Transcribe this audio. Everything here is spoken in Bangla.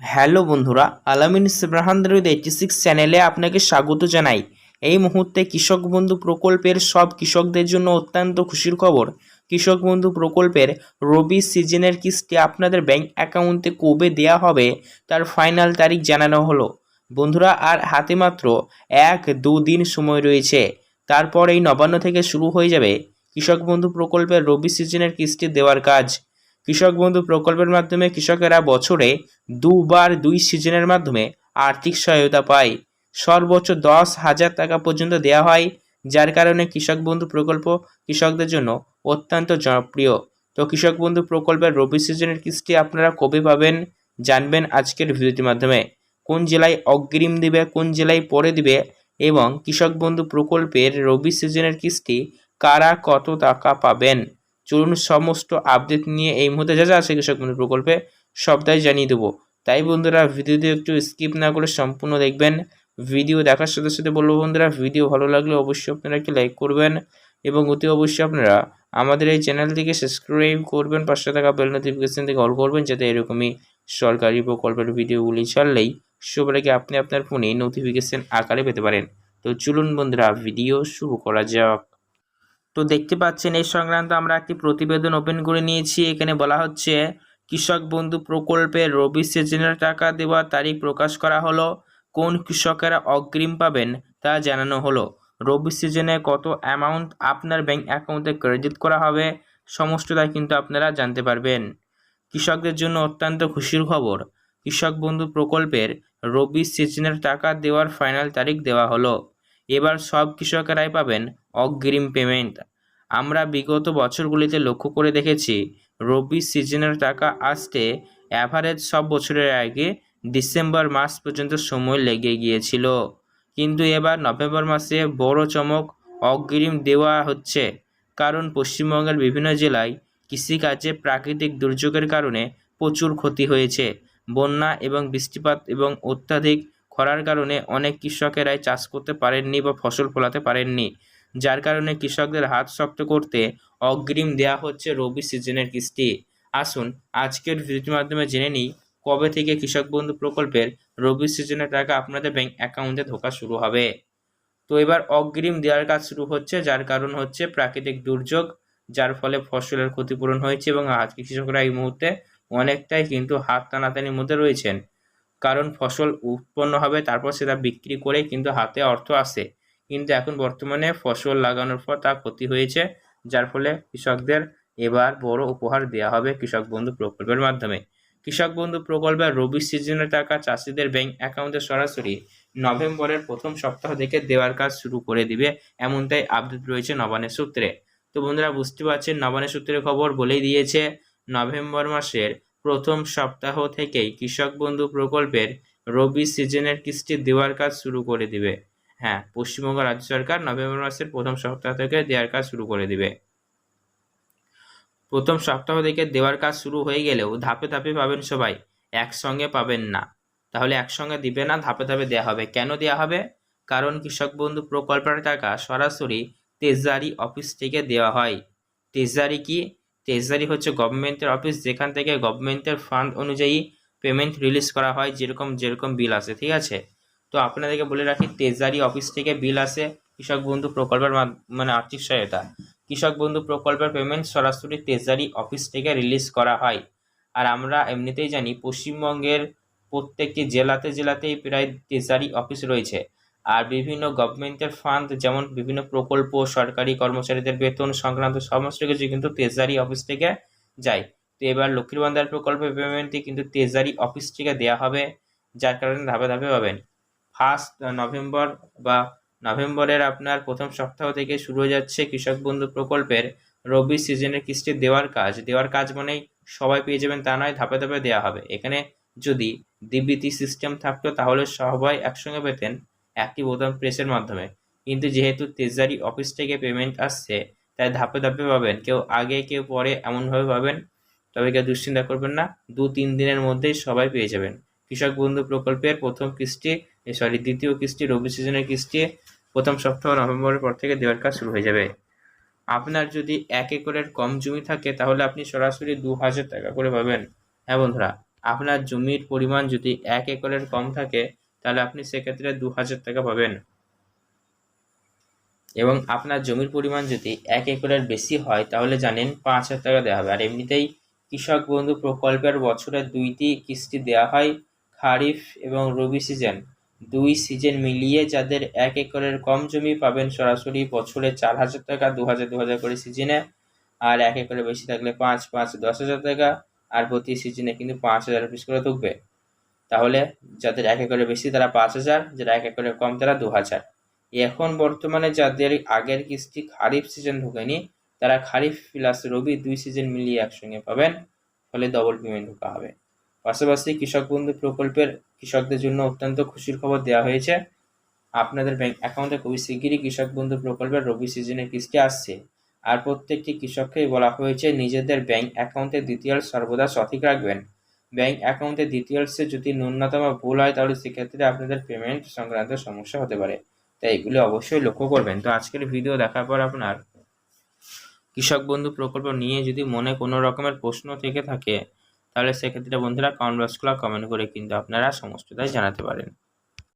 হ্যালো বন্ধুরা, আলামিন ইব্রাহামদের এইটি সিক্স চ্যানেলে আপনাকে স্বাগত জানাই। এই মুহূর্তে কৃষক বন্ধু প্রকল্পের সব কৃষকদের জন্য অত্যন্ত খুশির খবর। কৃষক বন্ধু প্রকল্পের রবি সিজনের কিস্তি আপনাদের ব্যাংক অ্যাকাউন্টে কবে দেয়া হবে, তার ফাইনাল তারিখ জানানো হলো। বন্ধুরা, আর হাতে মাত্র এক দু দিন সময় রয়েছে। তারপর এই নবান্ন থেকে শুরু হয়ে যাবে কৃষক বন্ধু প্রকল্পের রবি সিজনের কিস্তি দেওয়ার কাজ। কৃষক বন্ধু প্রকল্পের মাধ্যমে কৃষকেরা বছরে দুবার দুই সিজনের মাধ্যমে আর্থিক সহায়তা পায়। সর্বোচ্চ দশ হাজার টাকা পর্যন্ত দেওয়া হয়, যার কারণে কৃষক বন্ধু প্রকল্প কৃষকদের জন্য অত্যন্ত জনপ্রিয়। তো কৃষক বন্ধু প্রকল্পের রবি সিজনের কিস্তি আপনারা কবে পাবেন জানবেন আজকের ভিডিওটির মাধ্যমে। কোন জেলায় অগ্রিম দিবে, কোন জেলায় পরে দিবে এবং কৃষক বন্ধু প্রকল্পের রবি সিজনের কিস্তি কারা কত টাকা পাবেন? চলুন সমস্ত আপডেট নিয়ে এই মুহূর্তে যা যা আছে কৃষক বন্ধু প্রকল্পে সবটাই জানিয়ে দেবো। তাই বন্ধুরা, ভিডিওটি একটু স্কিপ না করে সম্পূর্ণ দেখবেন। ভিডিও দেখার সাথে সাথে বলব বন্ধুরা ভিডিও ভালো লাগলে অবশ্যই আপনারা একটি লাইক করবেন এবং অতি অবশ্যই আপনারা আমাদের এই চ্যানেলটিকে সাবস্ক্রাইব করবেন পাঁচশো টাকা বেল নোটিফিকেশন থেকে অল করবেন যাতে এরকমই সরকারি প্রকল্পের ভিডিওগুলি ছাড়লেই আগে আপনি আপনার ফোনে নোটিফিকেশান আকারে পেতে পারেন। তো চলুন বন্ধুরা ভিডিও শুরু করা যাক। তো দেখতে পাচ্ছেন, এই সংক্রান্ত আমরা একটি প্রতিবেদন ওপেন করে নিয়েছি। এখানে বলা হচ্ছে, কৃষক বন্ধু প্রকল্পে রবি সিজনের টাকা দেওয়ার তারিখ প্রকাশ করা হলো। কোন কৃষকেরা অগ্রিম পাবেন তা জানানো হলো। রবি সিজনে কত অ্যামাউন্ট আপনার ব্যাংক অ্যাকাউন্টে ক্রেডিট করা হবে সমস্তটাই কিন্তু আপনারা জানতে পারবেন। কৃষকদের জন্য অত্যন্ত খুশির খবর, কৃষক বন্ধু প্রকল্পের রবি সিজনের টাকা দেওয়ার ফাইনাল তারিখ দেওয়া হলো। এবার সব কৃষকেরাই পাবেন অগ্রিম পেমেন্ট আমরা বিগত বছরগুলিতে লক্ষ্য করে দেখেছি, রবি সিজনের টাকা আসতে অ্যাভারেজ সব বছরের আগে ডিসেম্বর মাস পর্যন্ত সময় লেগে গিয়েছিল। কিন্তু এবার নভেম্বর মাসে বড় চমক অগ্রিম দেওয়া হচ্ছে, কারণ পশ্চিমবঙ্গের বিভিন্ন জেলায় কৃষিকাজে প্রাকৃতিক দুর্যোগের কারণে প্রচুর ক্ষতি হয়েছে। বন্যা এবং বৃষ্টিপাত এবং অত্যাধিক খরার কারণে অনেক কৃষকেরাই চাষ করতে পারেননি বা ফসল ফলাতে পারেননি, যার কারণে কৃষকদের হাত শক্ত করতে অগ্রিম দেওয়া হচ্ছে রবি সিজনের কিস্তি। আসুন, আজকের ভিডিওটির মাধ্যমে জেনে নিই, কবে থেকে কৃষক বন্ধু প্রকল্পের রবি সিজনের টাকা আপনাদের ব্যাংক অ্যাকাউন্টে ঢোকা শুরু হবে? তো এবার অগ্রিম দেওয়ার কাজ শুরু হচ্ছে, যার কারণ হচ্ছে প্রাকৃতিক দুর্যোগ, যার ফলে ফসলের ক্ষতিপূরণ হয়েছে এবং আজকে কৃষকরা এই মুহূর্তে অনেকটাই কিন্তু হাত টানাটানির মধ্যে রয়েছেন। কারণ ফসল উৎপন্ন হবে, তারপর সেটা বিক্রি করে কিন্তু হাতে অর্থ আসে। কিন্তু এখন বর্তমানে ফসল লাগানোর পর তা ক্ষতি হয়েছে, যার ফলে কৃষকদের এবার বড় উপহার দেওয়া হবে কৃষক বন্ধু প্রকল্পের মাধ্যমে। কৃষক বন্ধু প্রকল্পের রবি সিজনের টাকা চাষিদের ব্যাংক অ্যাকাউন্টে সরাসরি নভেম্বরের প্রথম সপ্তাহ থেকে দেওয়ার কাজ শুরু করে দিবে এমনটাই আপডেট রয়েছে নবানের সূত্রে। তো বন্ধুরা, বুঝতে পারছেন নবানের সূত্রের খবর বলেই দিয়েছে, নভেম্বর মাসের প্রথম সপ্তাহ থেকেই কৃষক বন্ধু প্রকল্পের রবি সিজনের কিস্তি দেওয়ার কাজ শুরু করে দিবে। হ্যাঁ পশ্চিমবঙ্গ রাজ্য সরকার নভেম্বর মাসের প্রথম সপ্তাহ থেকে দেওয়ার কাজ শুরু করে দিবে। প্রথম সপ্তাহ থেকে দেওয়ার কাজ শুরু হয়ে গেলেও ধাপে ধাপে পাবেন সবাই, একসঙ্গে পাবেন না। তাহলে একসঙ্গে দিবে না, ধাপে ধাপে দেওয়া হবে। কেন দেওয়া হবে? কারণ কৃষক বন্ধু প্রকল্পের টাকা সরাসরি ট্রেজারি অফিস থেকে দেওয়া হয়। ট্রেজারি কি? ট্রেজারি হচ্ছে গভর্নমেন্টের অফিস যেখান থেকে গভর্নমেন্টের ফান্ড অনুযায়ী পেমেন্ট রিলিজ করা হয়, যেরকম যেরকম বিল আসে, ঠিক আছে? তো আপনাদেরকে বলে রাখি ট্রেজারি অফিস থেকে বিল আসে কৃষক বন্ধু প্রকল্পের মানে আর্থিক সহায়তা। কৃষক বন্ধু প্রকল্পের পেমেন্ট সরাসরি ট্রেজারি অফিস থেকে রিলিজ করা হয়। আর আমরা এমনিতেই জানি, পশ্চিমবঙ্গের প্রত্যেকটি জেলাতে, জেলাতেই প্রায় ট্রেজারি অফিস রয়েছে। আর বিভিন্ন গভর্নমেন্টের ফান্ড যেমন বিভিন্ন প্রকল্প, সরকারি কর্মচারীদের বেতন সংক্রান্ত সমস্ত কিছু কিন্তু ট্রেজারি অফিস থেকে যায়। তো এবার লক্ষ্মীর ভান্ডার প্রকল্পের পেমেন্টটি কিন্তু ট্রেজারি অফিস থেকে দেওয়া হবে, যার কারণে ধাপে ধাপে পাবেন। ফার্স্ট নভেম্বর বা নভেম্বরের আপনার প্রথম সপ্তাহ থেকে শুরু হয়ে যাচ্ছে কৃষক বন্ধু প্রকল্পের রবি সিজনের কিস্তি দেওয়ার কাজ। দেওয়ার কাজ মানেই সবাই পেয়ে যাবেন তা নয়, ধাপে ধাপে দেওয়া হবে। এখানে যদি ডিবিটি সিস্টেম থাকতো তাহলে সবাই একসঙ্গে পেতেন। একটি বোতাম প্রেসের মাধ্যমে। কিন্তু যেহেতু ট্রেজারি অফিস থেকে পেমেন্ট আসছে, তাই ধাপে ধাপে পাবেন কেউ আগে, কেউ পরে এমনভাবে পাবেন তবে কেউ দুশ্চিন্তা করবেন না। দু, তিন দিনের মধ্যেই সবাই পেয়ে যাবেন। কৃষক বন্ধু প্রকল্পের প্রথম কিস্তি সরি দ্বিতীয় কিস্তি, রবি সিজনের কিস্তি, প্রথম সপ্তাহ নভেম্বরের পর থেকে দেওয়ার কাজ শুরু হয়ে যাবে। আপনার যদি এক একরের কম জমি থাকে, তাহলে আপনি সরাসরি দু হাজার টাকা করে পাবেন। হ্যাঁ বন্ধুরা, আপনার জমির পরিমাণ যদি এক একরের কম থাকে তাহলে আপনি সেক্ষেত্রে দু হাজার টাকা পাবেন। এবং আপনার জমির পরিমাণ যদি এক একরের বেশি হয়, তাহলে জানেন পাঁচ হাজার টাকা দেওয়া হবে। আর এমনিতেই কৃষক বন্ধু প্রকল্পের বছরে দুইটি কিস্তি দেওয়া হয়, খারিফ এবং রবি সিজন। দুই সিজন মিলিয়ে যাদের এক একরের কম জমি পাবেন, সরাসরি বছরে চার হাজার টাকা, দু হাজার দু হাজার করে সিজনে। আর এক একরে বেশি থাকলে পাঁচ পাঁচ, দশ হাজার টাকা। আর প্রতি সিজনে কিন্তু পাঁচ হাজার পিস করে থাকবে। তাহলে যাদের এক একরের বেশি তারা পাঁচ হাজার, যারা এক একরে কম তারা দু হাজার। এখন বর্তমানে যাদের আগের কিস্তি খারিফ সিজন ঢোকেনি, তারা খারিফ প্লাস রবি দুই সিজন মিলিয়ে একসঙ্গে পাবেন, ফলে ডবল পেমেন্ট ঢোকা হবে। পাশাপাশি কৃষক বন্ধু প্রকল্পের কৃষকদের জন্য অত্যন্ত খুশির খবর দেওয়া হয়েছে। আপনাদের ব্যাংক অ্যাকাউন্টে খুবই শিগগিরই কৃষক বন্ধু প্রকল্পের রবি সিজনের কিস্তি আসছে। আর প্রত্যেকটি কৃষককেই বলা হয়েছে, নিজেদের ব্যাংক অ্যাকাউন্টের ডিটেলস সর্বদা সঠিক রাখবেন। ব্যাংক অ্যাকাউন্টে ডিটেলসে যদি ন্যূনতম ভুল হয়, তাহলে সেক্ষেত্রে আপনাদের পেমেন্ট সংক্রান্ত সমস্যা হতে পারে। তাই এগুলি অবশ্যই লক্ষ্য করবেন। তো আজকের ভিডিও দেখার পর আপনার কৃষক বন্ধু প্রকল্প নিয়ে যদি মনে কোনো রকমের প্রশ্ন থেকে থাকে, তাহলে সেক্ষেত্রে বন্ধুরা কমেন্ট বক্সগুলো কমেন্ট করে কিন্তু আপনারা সমস্তটাই জানাতে পারেন।